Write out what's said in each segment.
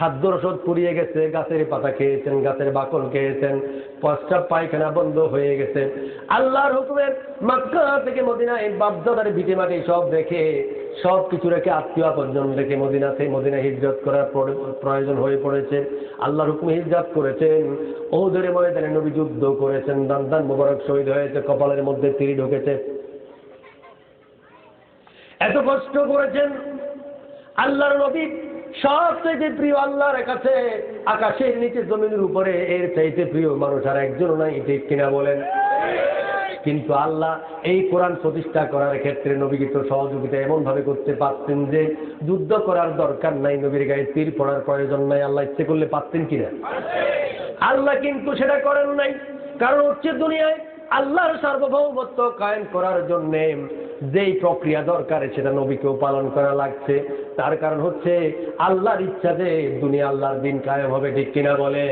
খাদ্য রসদ পুড়িয়ে গেছে, গাছের পাতা খেয়েছেন, গাছের বাকল খেয়েছেন পশ্চাৎ পায়খানা বন্ধ হয়ে গেছে। আল্লাহর হুকুমের মক্কা থেকে মদিনা মদিনায় বাপদাদার ভিটে মাটি সব দেখে সব কিছু রেখে আত্মীয় আপনজন রেখে মদিনা থেকে মদিনা হিজরত করার প্রয়োজন হয়ে পড়েছে। আল্লাহর হুকুমে হিজরত করেছেন। ওদের ময়দানে নবী যুদ্ধ করেছেন দান দান মোবারক শহীদ হয়েছে, কপালের মধ্যে তিরি ঢুকেছে। এত কষ্ট করেছেন। আল্লাহর নবী সবচেয়ে প্রিয় আল্লাহর কাছে আকাশের নিচে জমিনের উপরে এর চাইতে প্রিয় মানুষ আর একজন নাই ঠিক কিনা বলেন? কিন্তু আল্লাহ এই কোরআন প্রতিষ্ঠা করার ক্ষেত্রে নবীকে তো সহযোগিতা এমন ভাবে করতে পারতেন যে যুদ্ধ করার দরকার নাই, নবীর গায়ে তীর পড়ার প্রয়োজন নাই, আল্লাহ ইচ্ছে করলে পারতেন কিনা? আল্লাহ কিন্তু সেটা করেন নাই। কারণ হচ্ছে দুনিয়ায় আল্লাহর সার্বভৌমত্ব কায়েম করার জন্য যেই প্রক্রিয়া দরকার সেটা নবীকেও পালন করা লাগছে। তার কারণ হচ্ছে আল্লাহর ইচ্ছা যে দুনিয়া আল্লাহর দিন কায়েম হবে, ঠিক কিনা বলে?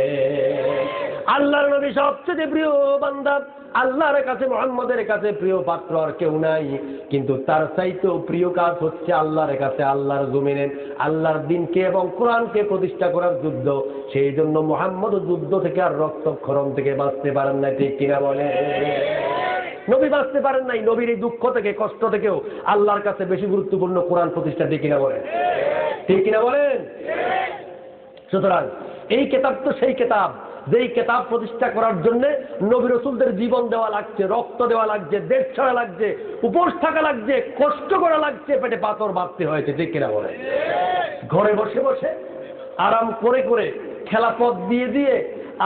আল্লাহর নবী সবচেয়ে প্রিয় বান্দা। আল্লাহর কাছে, মোহাম্মদের কাছে প্রিয় পাত্র আর কেউ নাই। কিন্তু তার চাইতেও প্রিয় কাজ হচ্ছে আল্লাহর কাছে, আল্লাহর জমিনে। আল্লাহর দিনকে এবং কোরআনকে প্রতিষ্ঠা করার যুদ্ধ। সেই জন্য মোহাম্মদ যুদ্ধ থেকে আর রক্তক্ষরণ থেকে বাঁচতে পারেন না, ঠিক কিনা বলে? নবী বাঁচতে পারেন নাই, নবীর এই দুঃখ থেকে, কষ্ট থেকেও আল্লাহর কাছে বেশি গুরুত্বপূর্ণ কোরআন প্রতিষ্ঠা, ঠিক কিনা বলেন? ঠিক কিনা বলেন? সুতরাং এই কেতাব তো সেই কেতাব, যেই কেতাব প্রতিষ্ঠা করার জন্য নবী রসুলদের জীবন দেওয়া লাগছে, রক্ত দেওয়া লাগছে, দেশ ছাড়া লাগছে, উপোস থাকা লাগছে, কষ্ট করা লাগছে, পেটে পাথর বাঁধতে হয়েছে, ঠিক কিনা বলে ঘরে বসে বসে আরাম করে করে খেলাপথ দিয়ে দিয়ে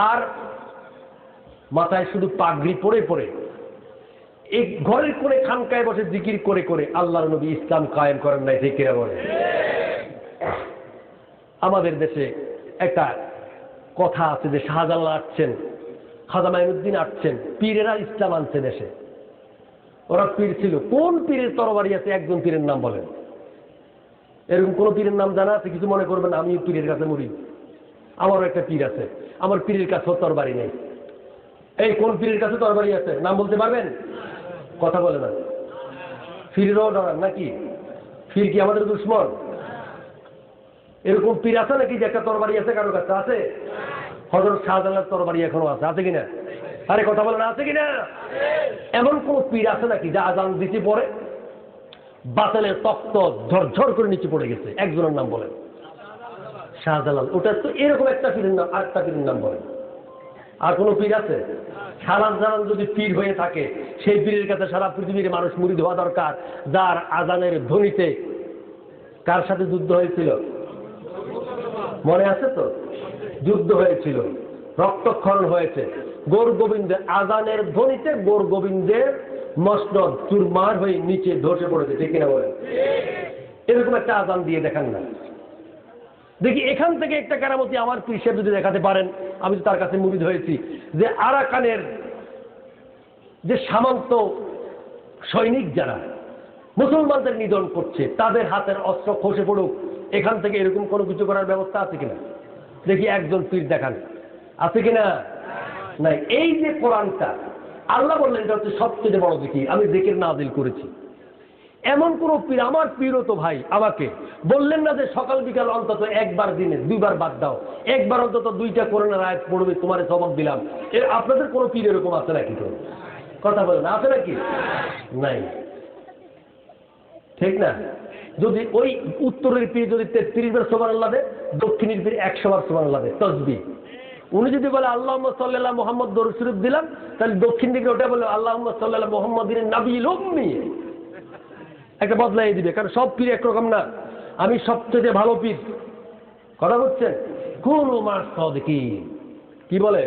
আর মাথায় শুধু পাগড়ি পরে পরে এই ঘরের করে খানকায় বসে জিকির করে করে আল্লাহর নবী ইসলাম কায়েম করেন নাই, ঠিক বলে আমাদের দেশে একটা কথা আছে যে শাহজালাল আসছেন খাজা মাইনুদ্দিন আসছেন, পীরেরা ইসলাম আনছে দেশে। ওরা পীর ছিল। কোন পীরের তরবারি আছে? একজন পীরের নাম বলেন। এরকম কোন পীরের নাম জানা আছে? কিছু মনে করবেন আমি পীরের কাছে মরি আমারও একটা পীর আছে। আমার পীরের কাছেও তরবারি নেই। এই কোন পীরের কাছে তরবারি আছে? নাম বলতে পারবেন? কথা বলে না। ফিরেরও ডরান নাকি? ফির কি আমাদের দুশ্মন? এরকম পীর আছে নাকি যে একটা তরবারি আছে কারোর কাছে? আছে? হজরত শাহজালার তরবারি এখনও আছে আছে কিনা? আরে, কথা বলে না, আছে কিনা? এমন কোন পীর আছে নাকি যা আজান দিতে পরে বাতালের তক্ত, ঝরঝর করে নিচে পড়ে গেছে? একজনের নাম বলেন। শাহজালাল, ওটা তো এরকম একটা পীরের নাম, আরেকটা পীরের নাম বলেন। আর কোনো পীর আছে? সারা জালাল যদি পীর হয়ে থাকে, সেই পীরের কাছে সারা পৃথিবীর মানুষ মুড়ি হওয়া দরকার। যার আজানের ধ্বনিতে কার সাথে যুদ্ধ হয়েছিল? মনে আছে তো? যুদ্ধ হয়েছিল, রক্তক্ষরণ হয়েছে। গোর গোবিন্দের আজানের ধ্বনিতে গোর গোবিন্দের মসনদ চুরমার হয়ে নিচে ধসে পড়েছে, ঠিক কিনা বলেন? এরকম একটা আজান দিয়ে দেখান না। দেখি এখান থেকে একটা কেরামতি আমার পীর যদি দেখাতে পারেন, আমি তো তার কাছে মুরিদ হয়েছি। যে আরাকানের যে সামন্ত সৈনিক যারা, মুসলমানদের নিধন করছে, তাদের হাতের অস্ত্র খসে পড়ুক, এখান থেকে এরকম কোনো কিছু করার ব্যবস্থা আছে কিনা? দেখি একজন পীর দেখান। আছে কিনা? নাই। এই যে কোরআনটা, আল্লাহ বললেন এটা হচ্ছে সবচেয়ে বড় দেখি আমি দেখের নাজিল করেছি। এমন কোন পীর, আমার পীরও তো ভাই, আমাকে। বললেন না যে সকাল বিকাল অন্তত একবার দিনে, দুইবার বাদ দাও। একবার অন্তত দুইটা করোনার আয়াত পড়বে, তোমার সবক দিলাম। এর আপনাদের কোনো পীর এরকম আছে নাকি তো? কথা বলেন, আছে নাকি? নাই। ঠিক না? যদি ওই উত্তরের পীর যদি তেত্রিশ বার সোমান আল্লাহ দক্ষিণের পীর একশো বার সোমান আল্লাহ তসবি। উনি যদি বলে আল্লাহ সাল্লাহ মোহাম্মদ দরুশরীফ দিলাম, তাহলে দক্ষিণ দিকে ওটা বলে আল্লাহ সাল্লাহ মোহাম্মদ নাবিল একটা বদলাই দিবে, কারণ সব পীর একরকম না। আমি সবচেয়ে ভালো পীর। কথা বলছেন? কোন মাস দেখি কি বলে?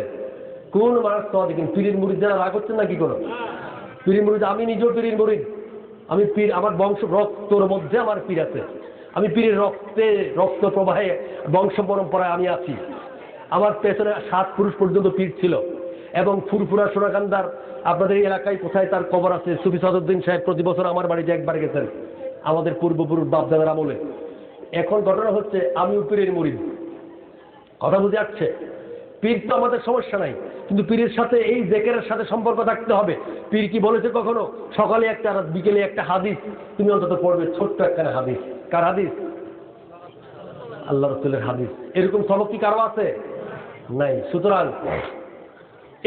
কোন মাস দেখি পীরের মুড়ির যারা রাগ হচ্ছেন না কি কোনো? পীরের মুড়িদ আমি নিজেও পীরের মুড়িদ আমি পীর, আমার বংশ, রক্তর মধ্যে আমার পীর আছে। আমি পীরের রক্তে, রক্ত প্রবাহে বংশ পরম্পরায় আমি আছি। আমার পেছনে সাত পুরুষ পর্যন্ত পীর ছিল। এবং ফুরফুরা সোনাকান্দার আপনাদের এলাকায় কোথায় তার কবর আছে? সুফি সদুদ্দিন সাহেব প্রতি বছর আমার বাড়িতে একবার গেছেন, আমাদের পূর্বপুরুষ বাপদাদার আমলে। এখন ঘটনা হচ্ছে, আমি পীরের মরিদ কথা বুঝে যাচ্ছে পীর তো আমাদের সমস্যা নাই, কিন্তু পীরের সাথে এই জেকেরের সাথে সম্পর্ক থাকতে হবে। পীর কি বলেছে কখনো? সকালে একটা আর বিকেলে একটা হাদিস, তুমি অন্তত পড়বে ছোট্ট একখানা হাদিস। কার হাদিস? আল্লাহ রসুলের হাদিস। এরকম সবক কি কারও আছে? নাই। সুতরাং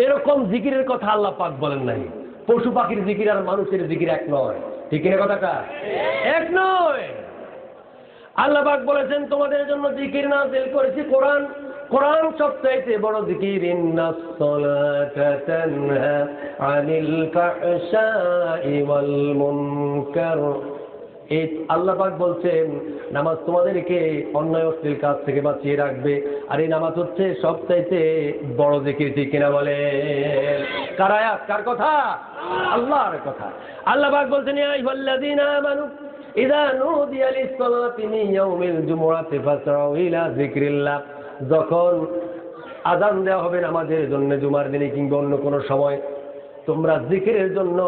এরকম জিকিরের কথা আল্লাহ পাক বলেন নাই। পশু পাখির জিকির আর মানুষের জিকির এক নয়। ঠিক না কথাটা? এক নয়। আল্লাহ পাক বলেছেন, তোমাদের জন্য জিকির নাজিল করেছি কোরআন। কোরআন সবচাইতে বড় জিকির আনিল এই আল্লাহ পাক বলছেন, নামাজ তোমাদেরকে অন্যায় অশ্লীল কাজ থেকে বাঁচিয়ে রাখবে। আর এই নামাজ হচ্ছে সবচাইতে বড় জিকির, ঠিক কিনা বলে? কার আয়াত? কার কথা? আল্লাহর কথা। আল্লাহ পাক বলছেন, ইয়া ইযা মিন ফাসআউ ইলা যখন আজান দেওয়া হবে নামাজের জন্য জুমার দিনে কিংবা অন্য কোনো সময়, তোমরা জিকিরের জন্য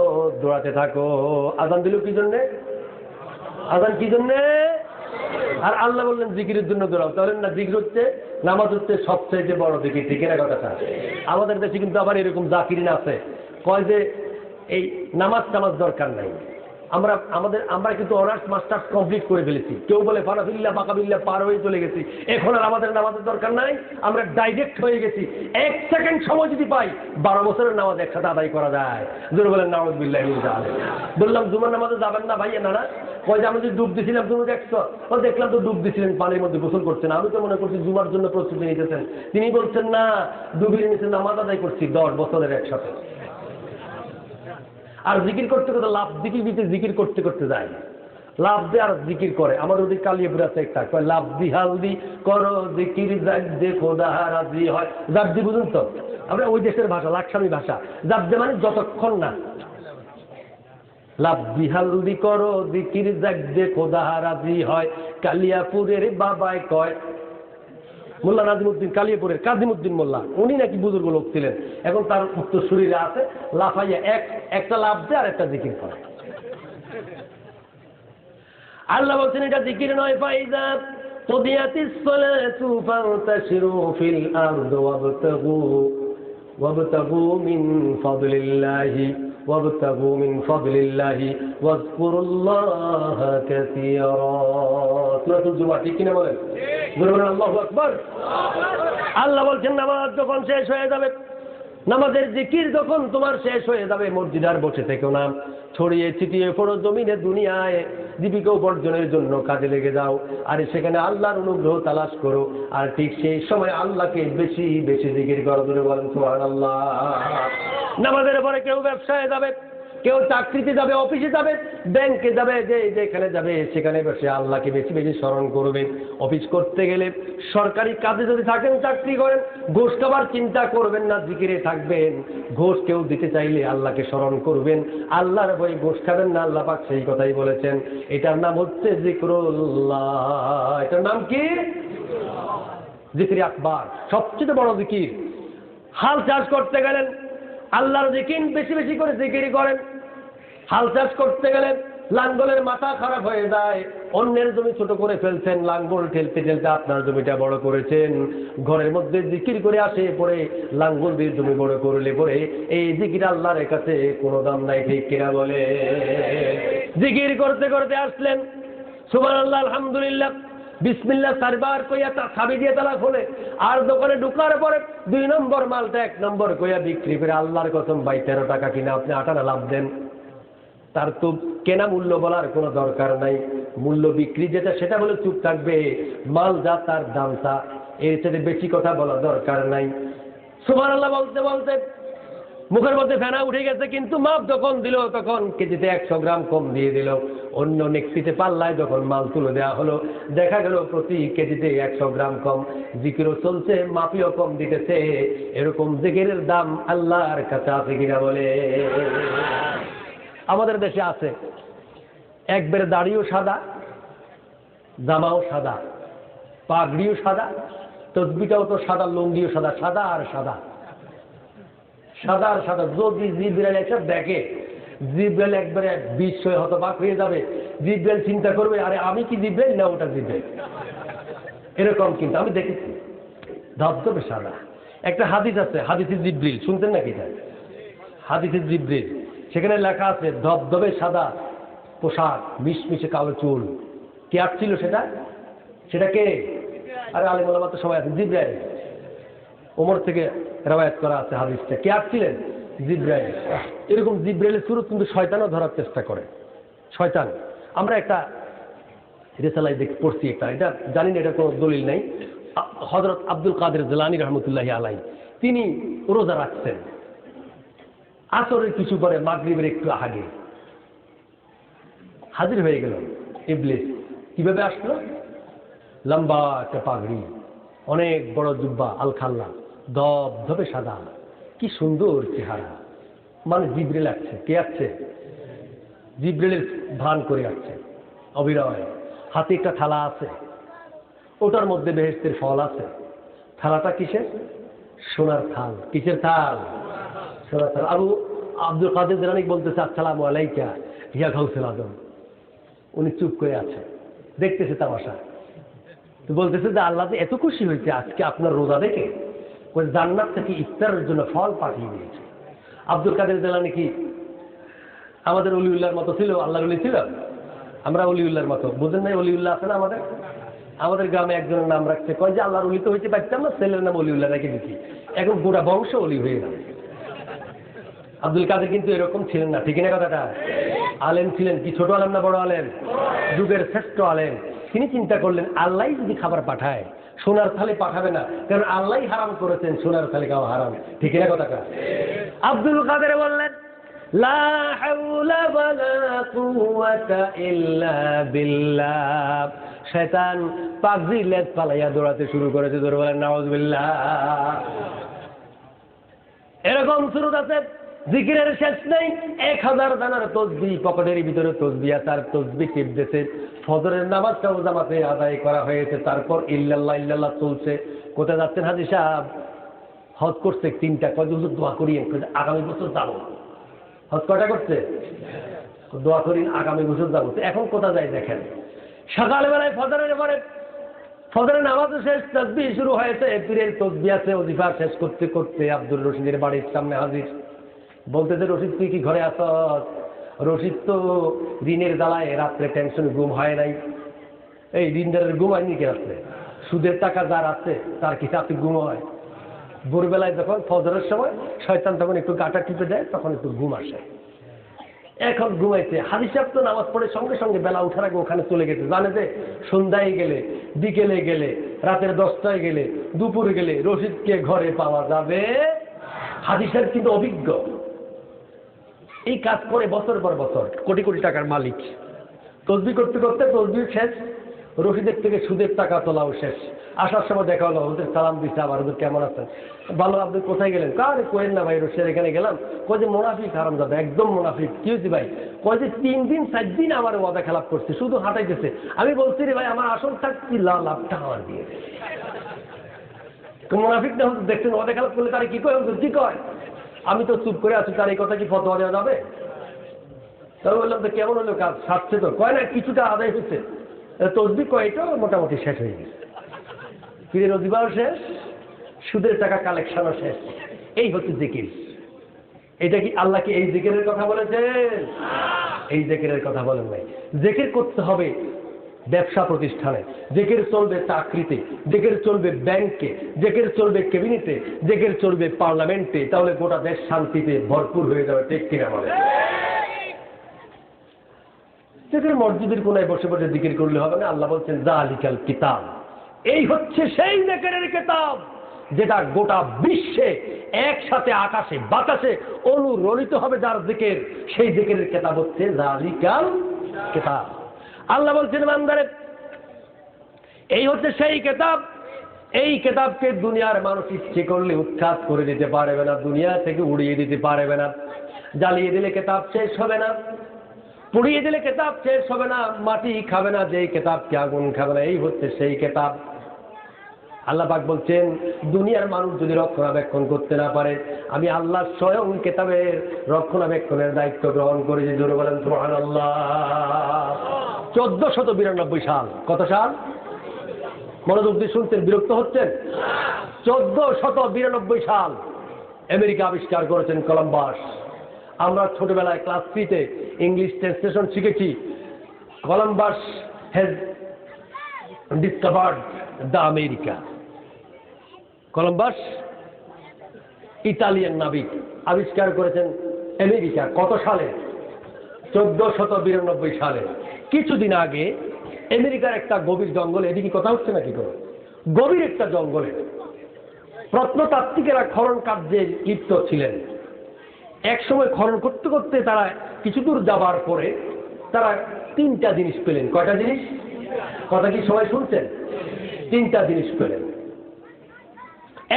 দৌড়াতে থাকো। আজান দিল কি জন্যে? আজান কি জন্যে? আর আল্লাহ বললেন, জিকিরের জন্য দৌড়াও। তাহলে না, জিকির হচ্ছে, নামাজ হচ্ছে সবচেয়ে বড় জিকির, ঠিক না কথাটা? আমাদের দেশে কিন্তু আবার এরকম জাকিরিন আছে। কয় যে, এই নামাজ টামাজ দরকার নাই। আমরা, আমাদের, আমরা কিন্তু অনার্স মাস্টার্স কমপ্লিট করে ফেলেছি। কেউ বলে ফানাফিল্লা বাকাবিল্লা পার হয়ে চলে গেছি। এখন আর আমাদের নামাজের দরকার নাই, আমরা ডাইরেক্ট হয়ে গেছি। এক সেকেন্ড সময় যদি পাই, বারো বছরের নামাজ একসাথে আদায় করা যায়। জোর বলেন নামাজ বিল্লাহ বললাম, জুমার নামাজে যাবেন না ভাইয়া, না কয় যে, আমি যে ডুব দিছিলাম, তুমি দেখছ? ও, দেখলাম তো ডুব দিছিলেন, পানির মধ্যে গোসল করছেন। আমি তো মনে করছি, জুমার জন্য প্রস্তুতি নিতেছেন। তিনি বলছেন, না, ডুবিয়ে নিচে নামাজ আদায় করছি দশ বছরের একসাথে। আর জিকির করতে করতে লাভ দিকির ভিতরে জিকির করতে করতে যায়। লাভ দিয়ে আর জিকির করে। আমার ওদিক কালিয়াপুর আছে একটা, কয় লাভ দি হালদি করো জিকির জাগদে খোদা রাজি হয়। জাবদি বুঝুন তো, আমরা ওই দেশের ভাষা, লাকসামি ভাষা। জাবদে মানে যতক্ষণ না। লাভ বিহালদি করো জিকির জাগদে খোদা রাজি হয়। কালিয়াপুরের বাবায় কয় মোল্লা নাজিমুদ্দিন কালিয়াপুরের কাজিমুদ্দিন মোল্লা উনি নাকি বুজুর্গ লোক ছিলেন এখন তার উত্তর শরীরে আছে লাফাইয়া এক একটা লাভ দেয় আর একটা জিকির করে আল্লাহ বলছেন এটা জিকির নয় ফাইজা قضيت الصلاة فانتشروا في الأرض وابتغوا وابتغوا من فضل الله وابتغوا من فضل الله واذكروا الله كثيرا سورة الجمعة ঠিক কিনা বলেন বলবেন আল্লাহু আকবার আল্লাহ বলছেন নামাজ যখন শেষ হয়ে যাবে নামাজের জিকির যখন তোমার শেষ হয়ে যাবে মসজিদার বসে থেকেও না ছড়িয়ে ছিটিয়ে পড়ো জমিনে দুনিয়ায় জীবিকা উপার্জনের জন্য কাজে লেগে যাও। আর সেখানে আল্লাহর অনুগ্রহ তালাশ করো। আর ঠিক সেই সময় আল্লাহকে বেশি বেশি জিকির করো। বলেন বলেন আল্লাহ নামাজের পরে কেউ ব্যবসায় যাবে। কেউ চাকরিতে যাবে, অফিসে যাবে, ব্যাংকে যাবে, যে যেখানে যাবে, সেখানে বসে আল্লাহকে বেশি বেশি স্মরণ করবেন। অফিস করতে গেলে সরকারি কাজে যদি থাকেন, চাকরি করেন, ঘুষ খাবার চিন্তা করবেন না, জিকিরে থাকবেন। ঘোষ কেউ দিতে চাইলে আল্লাহকে স্মরণ করবেন। আল্লাহর বই ঘোষ খাবেন না, আল্লাহ পাক সেই কথাই বলেছেন। এটার নাম হচ্ছে জিক্রুল্লাহ। এটার নাম কি? জিকির আকবার। সবচেয়ে বড় জিকির। হাল চাষ করতে গেলেন আল্লাহর জিকির বেশি বেশি করে জিকিরি করেন। হাল চাষ করতে গেলে লাঙ্গলের মাথা খারাপ হয়ে যায়। অন্যের জমি ছোট করে ফেলছেন, লাঙ্গল ঠেলতে ঠেলতে আপনার জমিটা বড় করেছেন। ঘরের মধ্যে জিকির করে আসে, পরে লাঙ্গল দিয়ে জমি বড় করলে পরে এই জিকির আল্লাহর কাছে কোনো দাম নাই, ঠিক কিনা বলে? জিকির করতে করতে আসলেন। সুমান আল্লাহ আলহামদুলিল্লাহ। বিসমিল্লা চারবার কইয়া চাবি দিয়ে তালা খোলে। আর দোকানে ঢুকার পরে দুই নম্বর মালটা এক নম্বর কইয়া বিক্রি করে আল্লাহর কসম বাই তেরো টাকা কিনা আপনি আটানা লাভ দেন। তার তো কেনা মূল্য বলার কোনো দরকার নাই। মূল্য বিক্রি যেটা, সেটা হলে চুপ থাকবে। মাল যা, তার দাম তা। এর সাথে বেশি কথা বলা দরকার নাই। সুমান আল্লাহ বলতে বলতে মুখের মধ্যে ফেনা উঠে গেছে, কিন্তু মাপ যখন দিল, তখন কেজিতে একশো গ্রাম কম দিয়ে দিল। অন্য নেক্সিতে পাল্লায় যখন মাল তুলে দেওয়া হলো, দেখা গেল প্রতি কেজিতে একশো গ্রাম কম। জিকিরও চলছে মাপিও কম দিতেছে। এরকম জিকিরের দাম আল্লাহর কাছে আছে কিনা বলে। আমাদের দেশে আছে। একবারে দাড়িও সাদা, জামাও সাদা, পাগড়িও সাদা, তসবিটাও তো সাদা, লুঙ্গিও সাদা সাদা আর সাদা। সাদা আর সাদা। যদি জিব্রাইল এসে দেখে জিব্রাইল একবারে বিস্ময় হতবাক হয়ে যাবে। জিব্রাইল চিন্তা করবে, আরে আমি কি জিব্রাইল? না, ওটা জিব্রাইল। এরকম কিন্তু, আমি দেখেছি। ধবধবে সাদা। একটা হাদিস আছে হাদিসের জিব্রিল শুনতেন নাকি এটা? হাদিসের জিব্রিল সেখানে লেখা আছে, ধবধবে সাদা পোশাক, মিশমিশে কালো চুল। কে আসছিল সেটা? সেটা কে? আরে আলিম ওলামা তো সবাই আছে জিব্রাইল। ওমর থেকে রেওয়ায়ত করা আছে হাদিসটা। কে আসছিলেন জিব্রাইল। এরকম জিব্রাইলের সুরত কিন্তু শয়তানও ধরার চেষ্টা করে। শয়তান। আমরা একটা রেসালাই দেখ পড়ছি একটা। এটা জানি না এটা কোনো দলিল নেই। হজরত আব্দুল কাদের জেলানি রহমতুল্লাহ আলাই তিনি রোজা রাখছেন। আসরের কিছু পরে মাগরিবের একটু আগে। হাজির হয়ে গেল ইবলিস। কীভাবে আসলো? লম্বা একটা পাগড়ি, অনেক বড় জুব্বা, আলখাল্লা দব ধবে সাদা। কি সুন্দর চেহারা। মানে জিব্রেল আসছে কে আসছে জিব্রেলের ভান করে আসছে অবিরয়। হাতে একটা থালা আছে। ওটার মধ্যে বেহেস্তের ফল আছে। থালাটা কিসের? সোনার থাল। কিসের থাল? সোনার থাল। আবু আব্দুল কাদের জেলানিক বলতেছে, আসসালাম আলাইকা হিয়া ঘাউসেল আদম উনি চুপ করে আছে। দেখতেছে তামাশা। তো বলতেছে যে, আল্লাহ এত খুশি হয়েছে আজকে আপনার রোজা দেখে। ওই জান্নাত থেকে ইফতারের জন্য ফল পাঠিয়ে দিয়েছে। আব্দুল কাদের জেলানি কি? আমাদের অলিউল্লাহর মতো ছিল আল্লাহ অলি ছিল? আমরা অলিউল্লাহর মতো। বুঝেন নাই অলিউল্লাহ আছে না আমাদের? আমাদের গ্রামে একজনের নাম রাখছে। কয় যে আল্লাহর অলি তো হইতে পারতাম না, ছেলের নাম অলিউল্লাহ রেখে দিচ্ছি এখন গোটা বংশ অলি হয়ে গেল। আব্দুল কাদের কিন্তু এরকম ছিলেন না, ঠিক না কথাটা? আলেম ছিলেন কি? ছোট আলেম না বড় আলেম? যুগের শ্রেষ্ঠ আলেম। তিনি চিন্তা করলেন আল্লাহ যদি খাবার পাঠায় সোনার থালে পাঠাবে না। কারণ আল্লাহ হারাম করেছেন, সোনার থালে খাওয়া হারাম। ঠিক না কথাটা আব্দুল কাদের বললেন, লা হাওলা ওয়ালা কুওয়াতা ইল্লা বিল্লাহ। শয়তান লেজ পালাইয়া দৌড়াতে শুরু করেছে ধরে বলেন নাউজুবিল্লাহ এরকম সুরত আছে জিকিরের শেষ নেই। এক হাজার দানার তসবি, পকেটের ভিতরে তসবি আছে আর তসবি টিপতেছে। ফজরের নামাজটাও জামাতে আদায় করা হয়েছে, তারপর ইল্লাল্লাহ ইল্লাল্লাহ চলছে। কোথায় যাচ্ছেন হাজি সাহেব? হজ করছে তিনটা কয় হুজুর দোয়া করিয়ে আগামী বছর যাব। হজ কয়টা করছে? দোয়া করি আগামী বছর যাব। এখন কোথায় যায় দেখেন। সকালবেলায় ফজরের পরে ফজরের নামাজও শেষ, তসবি শুরু হয়েছে পীরের তসবি আছে অজিফা শেষ করতে করতে আব্দুল রশিদের বাড়ির সামনে হাজির। বলতেছে রশিদ, তুই কি ঘরে আস রশিদ তো ঋণের জ্বালায় রাত্রে টেনশন ঘুম হয় নাই। এই ঋণদারের ঘুম হয়নি কি রাত্রে? সুদের টাকা যার আছে, তার কি রাত্রে ঘুম হয়? ভোরবেলায় যখন ফজরের সময় শয়তান তখন একটু গাটা টিপে দেয়, তখন একটু ঘুম আসে। এখন ঘুমাইছে। হাদিস সাহেব তো নামাজ পড়ে সঙ্গে সঙ্গে বেলা উঠার আগে ওখানে চলে গেছে। জানে যে সন্ধ্যায় গেলে, বিকেলে গেলে, রাতের দশটায় গেলে, দুপুরে গেলে রশিদকে ঘরে পাওয়া যাবে। হাদিস সাহেব কিন্তু অভিজ্ঞ। এই কাজ করে বছর পর বছর। কোটি কোটি টাকার মালিক। তসবি করতে করতে তসবি শেষ রশিদের থেকে সুদের টাকা তোলাও শেষ। আসার সময় দেখা হলো ওদের সালাম দিচ্ছে আবার ওদের কেমন আছেন? ভালো আপনি কোথায় গেলেন? কারে কোয়েন না ভাই রশিদের এখানে গেলাম। কয় যে মোনাফিক হারাম যাবে একদম মোনাফিক। কি হয়েছে ভাই? কয় যে তিন দিন চার দিন আমার ওয়াদা খেলাপ করছে শুধু হাঁটাইতেছে। আমি বলছি রে ভাই আমার আসল থাকছি লাভ লাভটা আমার দিয়ে। তো মোনাফিক না দেখছেন ওয়াদা খেলাপ করলে তারা কি কয় কি কয়? আমি তো চুপ করে আছি, তার এই কথা কি ফতোয়া দেওয়া যাবে? তবে বললাম, তো কেমন হলো কাজ? সারছে তো। কয় না, কিছুটা আদায় হয়েছে তসবি কয়টা? মোটামুটি শেষ হয়ে গেছে। পীরের অধিবাও শেষ, সুদের টাকা কালেকশনও শেষ। এই হচ্ছে জিকির। এটা কি আল্লাহ কি এই জিকিরের কথা বলেছেন? এই জেকেরের কথা বলেন নাই। জেকের করতে হবে। ব্যবসা প্রতিষ্ঠানে জেকের চলবে চাকরিতে জেকের চলবে ব্যাংকে জেকের চলবে ক্যাবিনেটে জেকের চলবে পার্লামেন্টে, তাহলে গোটা দেশ শান্তিতে ভরপুর হয়ে যাবে, ঠিক কিনা বলে জেকের মসজিদের কোনায় বসে বসে জিকির করলে হবে না, আল্লাহ বলছেন জালিকাল কিতাব। এই হচ্ছে সেই জেকেরের কিতাব, যেটা গোটা বিশ্বে একসাথে আকাশে, বাতাসে অনুরণিত হবে যার দিকের সেই দিকের কেতাব হচ্ছে জালিকাল কেতাব। আল্লাহ বলছেন মান্দারে এই হচ্ছে সেই কেতাব। এই কেতাবকে দুনিয়ার মানুষ ইচ্ছে করলে উৎখাত করে দিতে পারবে না, দুনিয়া থেকে উড়িয়ে দিতে পারবে না। জ্বালিয়ে দিলে কেতাব শেষ হবে না, পুড়িয়ে দিলে কেতাব শেষ হবে না, মাটি খাবে না যে কেতাবকে আগুন খাবে না, এই হচ্ছে সেই কেতাব। আল্লাহ পাক বলছেন, দুনিয়ার মানুষ যদি রক্ষণাবেক্ষণ করতে না পারে, আমি আল্লাহ স্বয়ং কেতাবের রক্ষণাবেক্ষণের দায়িত্ব গ্রহণ করেছি। জোরে বলেন সুবহান আল্লাহ চোদ্দ শত বিরানব্বই সাল, কত সাল? মনোযোগ দিয়ে শুনছেন, বিরক্ত হচ্ছেন? চোদ্দ শত বিরানব্বই সাল, আমেরিকা আবিষ্কার করেছেন কলম্বাস। আমরা ছোটবেলায় ক্লাস থ্রিতে ইংলিশ ট্রান্সলেশন শিখেছি। Columbus has discovered the America Columbus, Italian নাবিক আবিষ্কার করেছেন আমেরিকা, কত সালে? চোদ্দ শত বিরানব্বই সালে। কিছুদিন আগে আমেরিকার একটা গভীর জঙ্গলে, এদিকে কথা হচ্ছে নাকি কোনো? গভীর একটা জঙ্গলে প্রত্নতাত্ত্বিকেরা খনন কার্যে লিপ্ত ছিলেন। এক সময় খনন করতে করতে তারা কিছু দূর যাবার পরে তারা তিনটা জিনিস পেলেন। কয়টা জিনিস? কথা কি সবাই শুনছেন? তিনটা জিনিস পেলেন।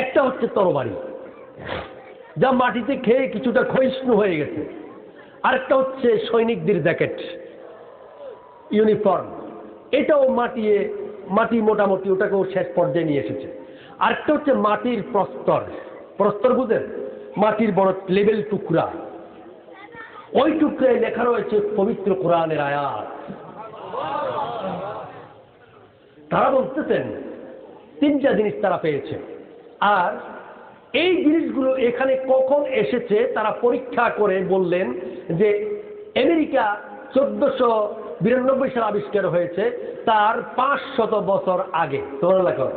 একটা হচ্ছে তরবারি। যা মাটিতে খেয়ে কিছুটা ক্ষয়িষ্ণু হয়ে গেছে। আরেকটা হচ্ছে সৈনিকদের জ্যাকেট, ইউনিফর্ম। এটাও মাটিয়ে, মাটি মোটামুটি ওটাকেও শেষ পর্যায়ে নিয়ে এসেছে। আরেকটা হচ্ছে মাটির প্রস্তর। প্রস্তর বুঝেন মাটির বড় লেবেল টুকরা। ওই টুকরায় লেখা রয়েছে পবিত্র কোরআনের আয়াত। তারা বলতেছেন, তিনটা জিনিস তারা পেয়েছে। আর এই জিনিসগুলো এখানে কখন এসেছে তারা পরীক্ষা করে বললেন যে আমেরিকা চোদ্দশো বিরানব্বই সাল আবিষ্কার হয়েছে, তার পাঁচশত বছর আগে। তোমার লেখো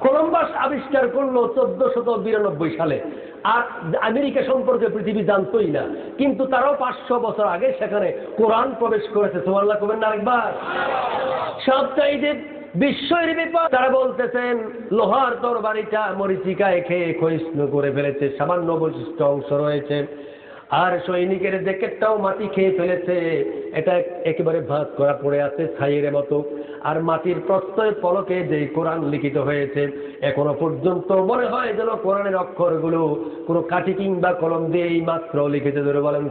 কলম্বাস আবিষ্কার করল চোদ্দ শত বিরানব্বই সালে। আর আমেরিকা সম্পর্কে পৃথিবী জানতোই না। কিন্তু তারাও পাঁচশো বছর আগে সেখানে কোরআন প্রবেশ করেছে। সোমাল্লা কবেন না আরেকবার? সবচাইতে বিস্ময়ের বিপদ, তারা বলতেছেন, লোহার তরবারিটা মরিচিকায় খেয়ে ক্ষয়িষ্ণু করে ফেলেছে, সামান্য বৈশিষ্ট্য অংশ রয়েছে। আর সৈনিকের জ্যাকেটটাও মাটি খেয়ে ফেলেছে। এটা একেবারে ভাত করা পড়ে আছে ছাইয়ের মতো। আর মাটির প্রত্যয় ফলকে যে কোরআন লিখিত হয়েছে, এখনও পর্যন্ত মনে হয় যেন কোরআনের অক্ষরগুলো কোনো কাঠি কিংবা কলম দিয়েই মাত্র লিখিত ধরে বলেন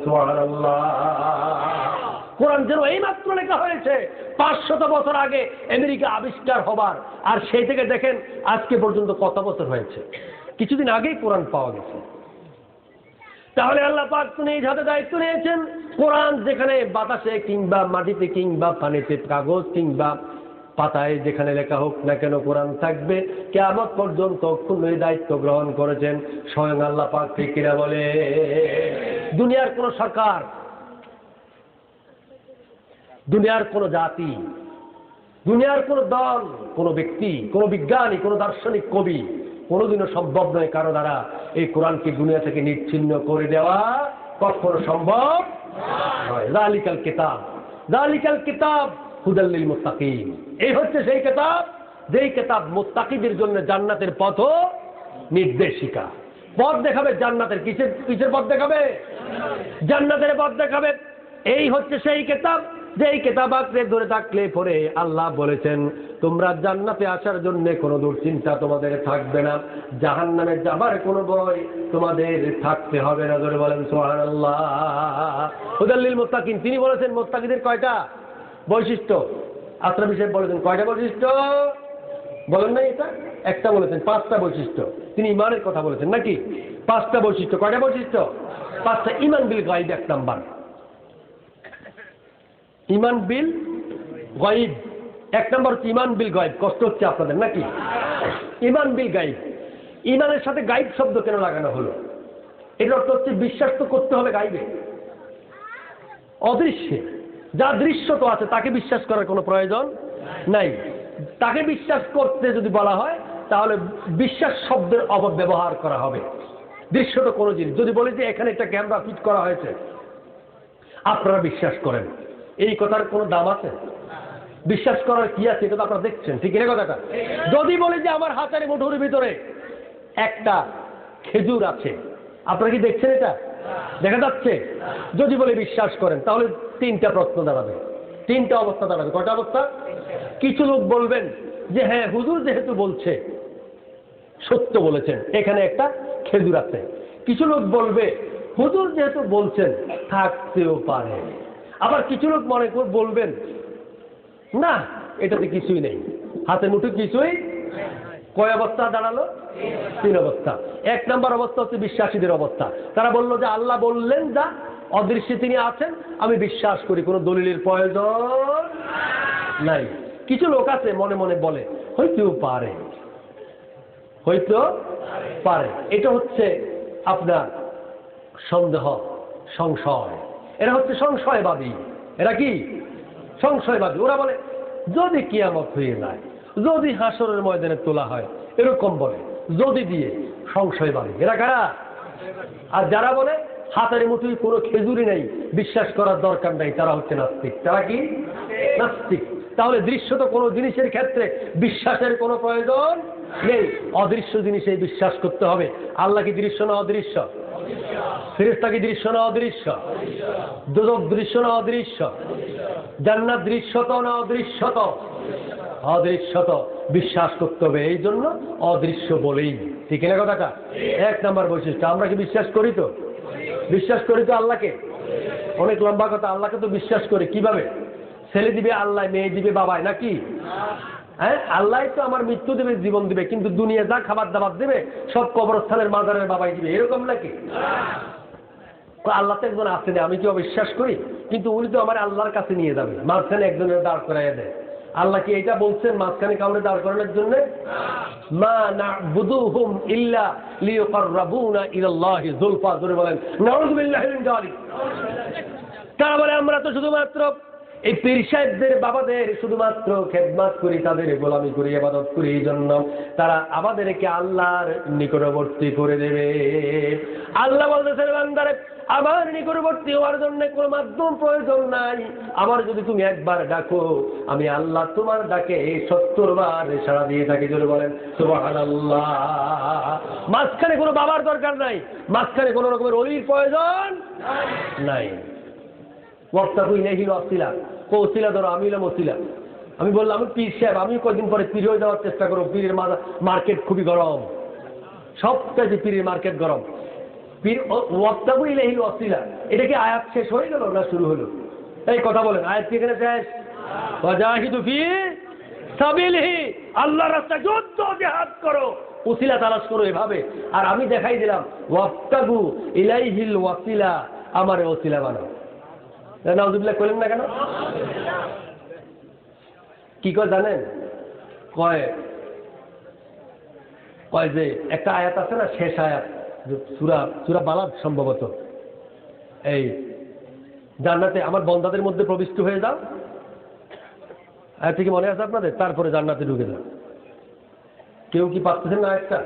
কোরআন যেন এই মাত্র লেখা হয়েছে পাঁচশত বছর আগে আমেরিকা আবিষ্কার হবার। আর সেই থেকে দেখেন আজকে পর্যন্ত কত বছর হয়েছে। কিছুদিন আগেই কোরআন পাওয়া গেছে। তাহলে আল্লাহ পাক তো নিজ হাতে দায়িত্ব নিয়েছেন। কোরআন যেখানে বাতাসে কিংবা মাটিতে কিংবা পানিতে কাগজ কিংবা পাতায় যেখানে লেখা হোক না কেন কোরআন থাকবে কে কেমন পর্যন্ত পূর্ণ দায়িত্ব গ্রহণ করেছেন। স্বয়ং আল্লাহ পাক কিনা বলে? দুনিয়ার কোন সরকার, দুনিয়ার কোন জাতি, দুনিয়ার কোন দল, কোন ব্যক্তি, কোন বিজ্ঞানী, কোন দার্শনিক কবি কোনোদিনও সম্ভব নয় কারও দ্বারা এই কোরআনকে দুনিয়া থেকে নিচ্ছিন্ন করে দেওয়া কখনো সম্ভব নয়। জালিকাল কিতাব জালিকাল কিতাব হুদাল্লিল মুস্তাকিম এই হচ্ছে সেই কিতাব, যেই কিতাব মুস্তাকিদের জন্য জান্নাতের পথ নির্দেশিকা। পথ দেখাবে জান্নাতের কিসের কিসের পথ দেখাবে? জান্নাতের পথ দেখাবে। এই হচ্ছে সেই কিতাব যে এই কেতাব আঁকড়ে ধরে থাকলে পরে আল্লাহ বলেছেন, তোমরা জান্নাতে আসার জন্য কোনো দুশ্চিন্তা তোমাদের থাকবে না। জাহান নামে যাবার কোনো ভয় তোমাদের থাকতে হবে না। ধরে বলেন সোহান আল্লাহ হুদাল্লিল মোত্তাকিন, তিনি বলেছেন, মোত্তাকিদের কয়টা বৈশিষ্ট্য? আত্রা বিষয়ে বলেছেন, কয়টা বৈশিষ্ট্য? বলেন না এটা? একটা বলেছেন, পাঁচটা বৈশিষ্ট্য। তিনি ইমানের কথা বলেছেন, নাকি? পাঁচটা বৈশিষ্ট্য, কয়টা বৈশিষ্ট্য? পাঁচটা ইমান বিল গাইড এক নাম্বার। ইমান বিল গাইব এক নম্বর হচ্ছে ইমান বিল গাইব কষ্ট হচ্ছে আপনাদের, নাকি? ইমান বিল গাইব ইমানের সাথে গাইব শব্দ কেন লাগানো হলো? এটার অর্থ হচ্ছে বিশ্বাস তো করতে হবে গাইবে অদৃশ্যে, যা দৃশ্য তো আছে, তাকে বিশ্বাস করার কোনো প্রয়োজন নাই। তাকে বিশ্বাস করতে যদি বলা হয়, তাহলে বিশ্বাস শব্দের অপব্যবহার করা হবে। দৃশ্য তো কোনো জিনিস। যদি বলি যে এখানে একটা ক্যামেরা ফিট করা হয়েছে, আপনারা বিশ্বাস করেন। এই কথার কোনো দাম আছে? বিশ্বাস করার কি আছে? এটা তো আপনারা দেখছেন। ঠিক না কথাটা? যদি বলি যে আমার হাতের মুঠোর ভিতরে একটা খেজুর আছে, আপনারা কি দেখছেন এটা? দেখা যাচ্ছে। যদি বলে বিশ্বাস করেন, তাহলে তিনটা প্রশ্ন দাঁড়াবে। তিনটা অবস্থা দাঁড়াবে। কটা অবস্থা? কিছু লোক বলবেন যে হ্যাঁ হুজুর যেহেতু বলছে, সত্য বলেছেন, এখানে একটা খেজুর আছে। কিছু লোক বলবে, হুজুর যেহেতু বলছেন, থাকতেও পারে। আবার কিছু লোক মনে করে বলবেন, না, এটাতে কিছুই নেই। হাতে মুঠো কিছুই কয় অবস্থা দাঁড়াল? তিন অবস্থা। এক নম্বর অবস্থা হচ্ছে বিশ্বাসীদের অবস্থা। তারা বলল যে, আল্লাহ বললেন যা, অদৃশ্যে তিনি আছেন, আমি বিশ্বাস করি, কোনো দলিলের প্রয়োজন নাই। কিছু লোক আছে, মনে মনে বলে, হইতেও পারে। হইতো পারে। এটা হচ্ছে আপনার সন্দেহ, সংশয়। এরা হচ্ছে সংশয়বাদী। এরা কি? সংশয়বাদী। ওরা বলে, যদি কিয়ামত হয়ে যায়, যদি হাসরের ময়দানে তোলা হয়, এরকম বলে, যদি দিয়ে সংশয়বাদী। এরা কারা? আর যারা বলে, হাতের মুঠোয় কোনো খেজুরি নেই, বিশ্বাস করার দরকার নাই, তারা হচ্ছে নাস্তিক। তারা কি? নাস্তিক। তাহলে দৃশ্য তো কোনো জিনিসের ক্ষেত্রে বিশ্বাসের কোনো প্রয়োজন নেই। অদৃশ্য জিনিসে বিশ্বাস করতে হবে। আল্লাহ কি দৃশ্য না অদৃশ্য? ফেরেস্তা কি দৃশ্য না অদৃশ্য? দুদক দৃশ্য না অদৃশ্য? জান্নাত দৃশ্যত না অদৃশ্যত অদৃশ্যত বিশ্বাস করতে হবে, এই জন্য অদৃশ্য বলেই ঠিক না কথাটা এক নাম্বার বৈশিষ্ট্য, আমরা কি বিশ্বাস করি তো? বিশ্বাস করি তো আল্লাহকে? অনেক লম্বা কথা, আল্লাহকে তো বিশ্বাস করি, কীভাবে? ছেলে দিবে আল্লাহ, মেয়ে দিবে বাবায় নাকি? হ্যাঁ আল্লাহ তো আমার মৃত্যু দেবে, জীবন দিবে, কিন্তু দুনিয়া যা খাবার দাবার দেবে, সব কবরস্থানের মাজারের বাবাই দিবে, এরকম নাকি? আল্লাহ তো একজন আসেনি আমি কি অবিশ্বাস করি? কিন্তু উনি তো আমার আল্লাহর কাছে নিয়ে যাবে। মাঝখানে একজনের দাঁড় করাইয়া দেয়। আল্লাহ কি এটা বলছেন মাঝখানে কাউরে দাঁড় করানোর জন্য? মা না বুদুহুম ইল্লা লিয়ুকাররাবুনা ইলাল্লাহি যুলফা। ধরে বলেন নাউযুবিল্লাহি মিন যালিক। তারা বলে, আমরা তো শুধুমাত্র এই পীর সাহেবদের বাবাদের শুধুমাত্র খেদমাত করি, তাদের গোলামি করি আবাদত করি, এই জন্য তারা আমাদেরকে আল্লাহর নিকটবর্তী করে দেবে। আল্লাহ বলতেছেন, বান্দারে আমার নিকটবর্তী হওয়ার জন্য কোনো মাধ্যম প্রয়োজন নাই। আমার যদি তুমি একবার ডাকো, আমি আল্লাহ তোমার ডাকে সত্তর বার সাড়া দিয়ে থাকি জোরে বলেন তোমার আল্লাহ মাঝখানে কোনো বাবার দরকার নাই, মাঝখানে কোনো রকমের অলির প্রয়োজন নাই। ওয়াক্তাকু ইলাইহিল ওয়াসিলা ও ওসিলা ধরো আমি হলাম ওসিলা আমি বললাম, আমি পীর সাহেব আমি কদিন পরে পীর হয়ে যাওয়ার চেষ্টা করো পীরের মার্কেট খুবই গরম। সবটাই পীরের মার্কেট গরম। পীর ওয়াক্তাকু ইলাইহিল ওয়াসিলা। এটা কি আয়াত শেষ হয়ে গেল না শুরু হলো? এই কথা বলেন, আয়াত কি এখানে শেষ? ওয়াজাহিদু ফি সাবিলিহি আল্লাহর রাস্তায় যুদ্ধ জিহাদ করো, উসিলা তালাশ করো এভাবে। আর আমি দেখাই দিলাম ওয়াক্তাগু ইলাইহিল ওয়াসিলা, আমার ওসিলা বানাও। নাউজুবিল্লাহ করলেন না কেন? কি কয় জানেন? কয় কয় যে, একটা আয়াত আছে না, শেষ আয়াত। সুরা সুরা বালাদ সম্ভবত। এই, জান্নাতে আমার বন্দাদের মধ্যে প্রবিষ্ট হয়ে যাও। আয়াত থেকে মনে আছে আপনাদের? তারপরে জান্নাতে ঢুকে যাও। কেউ কি পাচ্ছেন না একটা?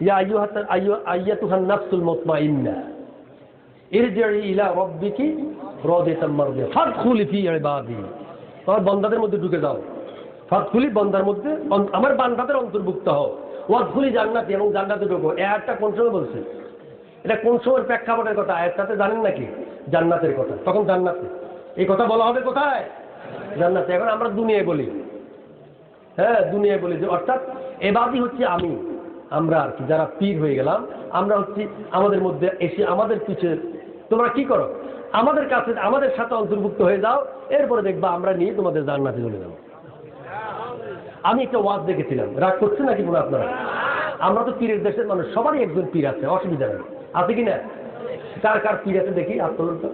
ইয়া আইয়ু হাত আইয়ু আইয়াতুহান নাফসুল মুতমাইন্না। ইরজি'i ইলা রাব্বিকি রাদিয়াতাম মারদিয়া ফাদখুলি ফি ইবাদি। তোমার বান্দাদের মধ্যে ঢুকে যাও। ফাদখুলি বান্দার মধ্যে আমার বান্দাদের অন্তর্ভুক্ত হও। ওয়াদখুলি জান্নাতি এবং জান্নাতে ঢুকো। এই আয়াতটা কোন সময় বলছে? এটা কোন সময়ের প্রেক্ষাপটের কথা? আয়াতটাতে জানেন নাকি? জান্নাতের কথা। তখন জান্নাতে। এই কথা বলা হবে কোথায়? জান্নাতে। এখন আমরা দুনিয়ায় বলি। হ্যাঁ দুনিয়ায় বলি যে, অর্থাৎ এবাদি হচ্ছে আমি। আমরা আর কি, যারা পীর হয়ে গেলাম, আমরা হচ্ছি আমাদের মধ্যে এসে আমাদের পিছে। তোমরা কি করো? আমাদের কাছে, আমাদের সাথে অন্তর্ভুক্ত হয়ে যাও। এরপরে দেখবা আমরা নিয়ে তোমাদের জান্নাতে চলে যাব। আমি একটা ওয়াজ দেখেছিলাম। রাগ করছে নাকি কোনো আপনারা? আমরা তো পীরের দেশের মানুষ, সবারই একজন পীর আছে, অসুবিধা নেই। আছে কি না? কার কার পীর আছে দেখি, হাত তুলুন তো।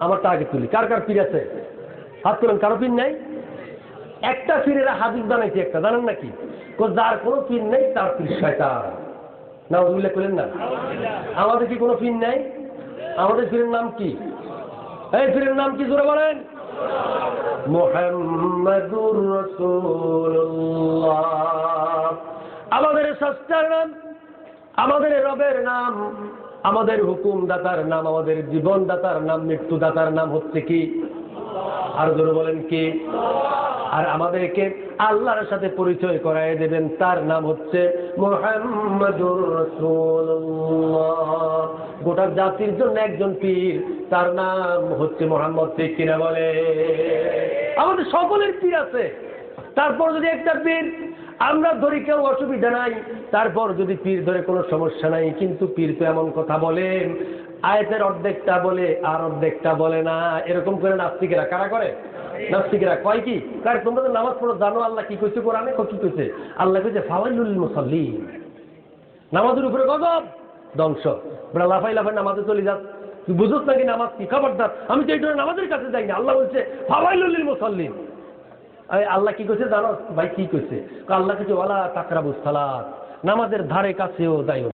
আমারটা আগে তুলি। কার কার পীর আছে? হাত তুলেন, কারও পীর নেই? একটা পীরেরা হাদিস বানাইছে একটা, জানেন নাকি? যার কোনো পীর নেই, তার পীর শয়তান। না উল্লেখ করেন না? আমাদের কি কোনো পীর নেই? আমাদের পীরের নাম কি? এই পীরের নাম কি জোরে বলেন? মোহাম্মদুর রসুল্লাহ আমাদের সস্তার নাম, আমাদের রবের নাম, আমাদের হুকুমদাতার নাম, আমাদের জীবনদাতার নাম, মৃত্যুদাতার নাম হচ্ছে কি? আর বলেন কি? আর আমাদেরকে আল্লাহর সাথে পরিচয় করায় দেবেন। তার নাম হচ্ছে গোটা জাতির জন্য একজন পীর, তার নাম হচ্ছে মোহাম্মদ। ঠিক কিনা বলে? আমাদের সকলের পীর আছে। তারপর যদি একটা পীর, আমরা ধরি কেউ অসুবিধা নাই, তারপর যদি পীর ধরে কোনো সমস্যা নাই, কিন্তু পীর তো এমন কথা বলেন আয়তের অর্ধেকটা বলে আর অর্ধেকটা বলে না। এরকম করে নাস্তিকেরা কারা করে? নাস্তিকেরা কয় কি? কার তোমরা তো নামাজ পড়ো, জানো আল্লাহ কি কইছে কোরআনে? কি কইছে। আল্লাহ কইছে, ফাওয়াইলুল মুসাল্লিন। নামাজের উপরে গজব, ধ্বংস। ওরা লাফাই লাফাই নামাজে চলে যাস তুই বুঝোস নাকি নামাজ কি? খবরদার। আমি তো এই নামাজের কাছে যাই না আল্লাহ বলছে, ফাওয়াইলুল মুসাল্লিন। আরে আল্লাহ কি কইছে জানো? ভাই কি কইছে? আল্লাহ কিছু ওয়ালা তাকরাবু সালাত। নামাজের ধারে কাছেও যাইও